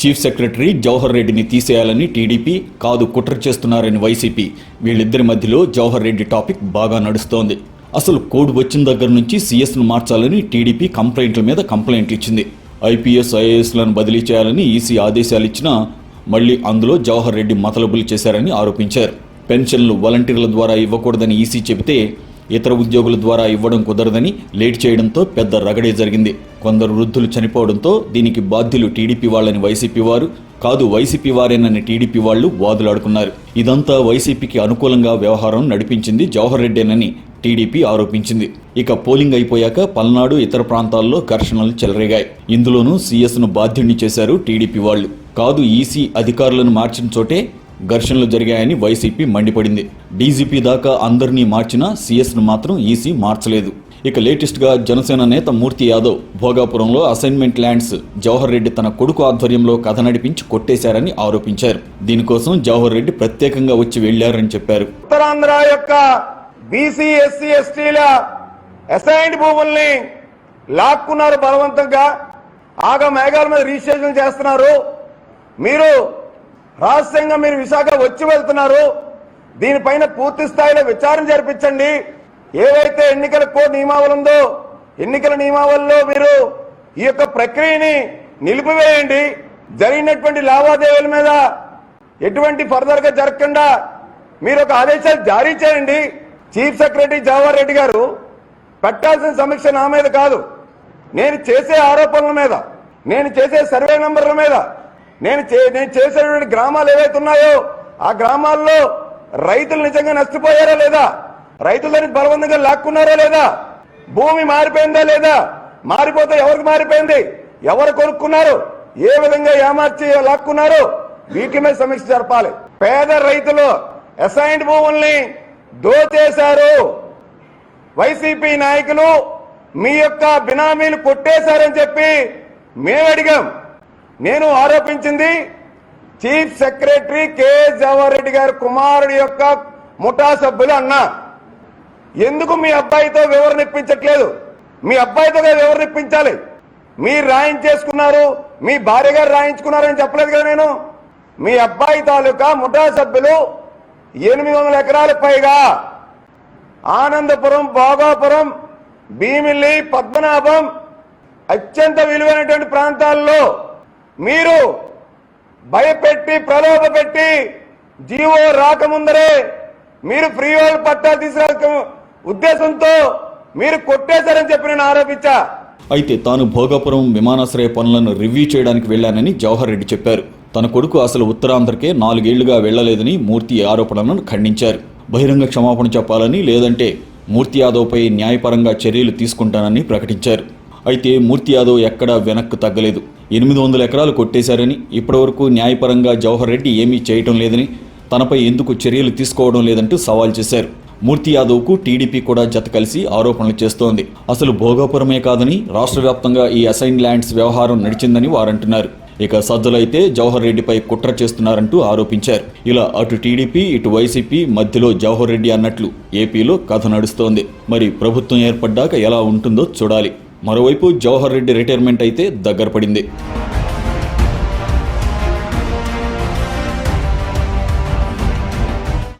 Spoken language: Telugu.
చీఫ్ సెక్రటరీ జవహర్ రెడ్డిని తీసేయాలని టీడీపీ కాదు కుట్ర చేస్తున్నారని వైసీపీ. వీళ్ళిద్దరి మధ్యలో జవహర్ రెడ్డి టాపిక్ బాగా నడుస్తోంది. అసలు కోడ్ వచ్చిన దగ్గర నుంచి సీఎస్ను మార్చాలని టీడీపీ కంప్లైంట్ల మీద కంప్లైంట్లు ఇచ్చింది. ఐపీఎస్ ఐఏఎస్లను బదిలీ చేయాలని ఈసీ ఆదేశాలు ఇచ్చినా మళ్ళీ అందులో జవహర్ రెడ్డి మతలబులు చేశారని ఆరోపించారు. పెన్షన్లు వాలంటీర్ల ద్వారా ఇవ్వకూడదని ఈసీ చెబితే ఇతర ఉద్యోగుల ద్వారా ఇవ్వడం కుదరదని లేట్ చేయడంతో పెద్ద రగడే జరిగింది. కొందరు వృద్ధులు చనిపోవడంతో దీనికి బాధ్యులు టీడీపీ వాళ్ళని వైసీపీ వారు కాదు వైసీపీ వారేనని టీడీపీ వాళ్ళు వాదులాడుకున్నారు. ఇదంతా వైసీపీకి అనుకూలంగా వ్యవహారం నడిపించింది జవహర్ రెడ్డేనని టీడీపీ ఆరోపించింది. ఇక పోలింగ్ అయిపోయాక పల్నాడు ఇతర ప్రాంతాల్లో ఘర్షణలు చెలరేగాయి. ఇందులోనూ సీఎస్ను బాధ్యుణ్ణి చేశారు టీడీపీ వాళ్ళు. కాదు ఈసీ అధికారులను మార్చిన చోటే ఘర్షణలు జరిగాయని వైసీపీ మండిపడింది. డీజీపీ దాకా అందరినీ మార్చినా సీఎస్ను మాత్రం ఈసీ మార్చలేదు. ఇక లేటెస్ట్గా జనసేన నేత మూర్తి యాదవ్ భోగాపురంలో అసైన్మెంట్ ల్యాండ్స్ జవహర్ రెడ్డి తన కొడుకు ఆధ్వర్యంలో కథ నడిపించి కొట్టేశారని ఆరోపించారు. దీనికోసం జవహర్ రెడ్డి ప్రత్యేకంగా వచ్చి వెళ్ళారని చెప్పారు. ఉత్తరాంధ్ర యొక్క బీసీ ఎస్సీ ఎస్టీల అసైన్డ్ భూముల్ని లాక్కున్నారు బలవంతంగా. ఆగ మేఘాల మీద రిజిస్ట్రేషన్ చేస్తున్నారు. మీరు రహస్యంగా మీరు విశాఖ వచ్చి వెళ్తున్నారు. దీనిపైన పూర్తి స్థాయిలో విచారణ జరిపించండి. ఏవైతే ఎన్నికల కోడ్ నియమావళి ఉందో ఎన్నికల నియమావళిలో మీరు ఈ యొక్క ప్రక్రియని నిలిపివేయండి. జరిగినటువంటి లావాదేవీల మీద ఎటువంటి ఫర్దర్గా జరగకుండా మీరు ఒక ఆదేశాలు జారీ చేయండి. చీఫ్ సెక్రటరీ జవహర్ రెడ్డి గారు పెట్టాల్సిన సమీక్ష నా మీద కాదు. నేను చేసే ఆరోపణల మీద నేను చేసే సర్వే నంబర్ల మీద నేను చే- నేను చేసేటువంటి గ్రామాలు ఏవైతే ఉన్నాయో ఆ గ్రామాల్లో రైతులు నిజంగా నష్టపోయారా లేదా? రైతులని బలవంతంగా లాక్కున్నారా లేదా? భూమి మారిపోయిందా లేదా? మారిపోతే ఎవరికి మారిపోయింది? ఎవరు కొనుక్కున్నారు? ఏ విధంగా ఏమార్చి లాక్కున్నారు వీటి మీద సమీక్ష జరపాలి. పేద రైతులు అసైన్డ్ భూముల్ని దోచేశారు. వైసీపీ నాయకులు మీ యొక్క బినామీలు కొట్టేశారని చెప్పి మేము అడిగాం. నేను ఆరోపించింది chief secretary K Jawahar Reddy గారి కుమారుడి యొక్క ముఠా సభ్యులు అన్నా ఎందుకు మీ అబ్బాయితో వివరణ ఇప్పించట్లేదు మీ అబ్బాయితో కదా వివరణ ఇప్పించాలి మీరు రాయించేసుకున్నారు మీ భార్య గారు రాయించుకున్నారని చెప్పలేదు కదా నేను? మీ అబ్బాయి తాలూకా ముఠా సభ్యులు ఎనిమిది వందల ఎకరాల పైగా. ఆనందపురం భోగాపురం భీమిల్లి పద్మనాభం అత్యంత విలువైనటువంటి ప్రాంతాల్లో మీరు భయపెట్టి ప్రలోభ పెట్టి జీవో రాకముందరే మీరు ఫ్రీ హోల్డ్ పట్టాలు తీసుకురా ఉద్దేశంతో మీరు కొట్టేశారని చెప్పి నేను ఆరోపించా. అయితే తాను భోగాపురం విమానాశ్రయ పనులను రివ్యూ చేయడానికి వెళ్ళానని జవహర్ రెడ్డి చెప్పారు. తన కొడుకు అసలు ఉత్తరాంధ్రకే నాలుగేళ్ళుగా వెళ్ళలేదని మూర్తి ఆరోపణలను ఖండించారు. బహిరంగ క్షమాపణ చెప్పాలని లేదంటే మూర్తి యాదవ్పై న్యాయపరంగా చర్యలు తీసుకుంటానని ప్రకటించారు. అయితే మూర్తి యాదవ్ ఎక్కడా వెనక్కు తగ్గలేదు. ఎనిమిది వందల ఎకరాలు కొట్టేశారని ఇప్పటివరకు న్యాయపరంగా జవహర్ రెడ్డి ఏమీ చేయటం లేదని తనపై ఎందుకు చర్యలు తీసుకోవడం లేదంటూ సవాల్ చేశారు. మూర్తి యాదవ్కు టీడీపీ కూడా జత కలిసి ఆరోపణలు చేస్తోంది. అసలు భోగాపురమే కాదని రాష్ట్ర వ్యాప్తంగా ఈ అసైన్ ల్యాండ్స్ వ్యవహారం నడిచిందని వారంటున్నారు. ఇక సజ్జలైతే జవహర్ రెడ్డిపై కుట్ర చేస్తున్నారంటూ ఆరోపించారు. ఇలా అటు టీడీపీ ఇటు వైసీపీ మధ్యలో జవహర్ రెడ్డి అన్నట్లు ఏపీలో కథ నడుస్తోంది. మరి ప్రభుత్వం ఏర్పడ్డాక ఎలా ఉంటుందో చూడాలి. మరోవైపు జవహర్ రెడ్డి రిటైర్మెంట్ అయితే దగ్గర పడింది.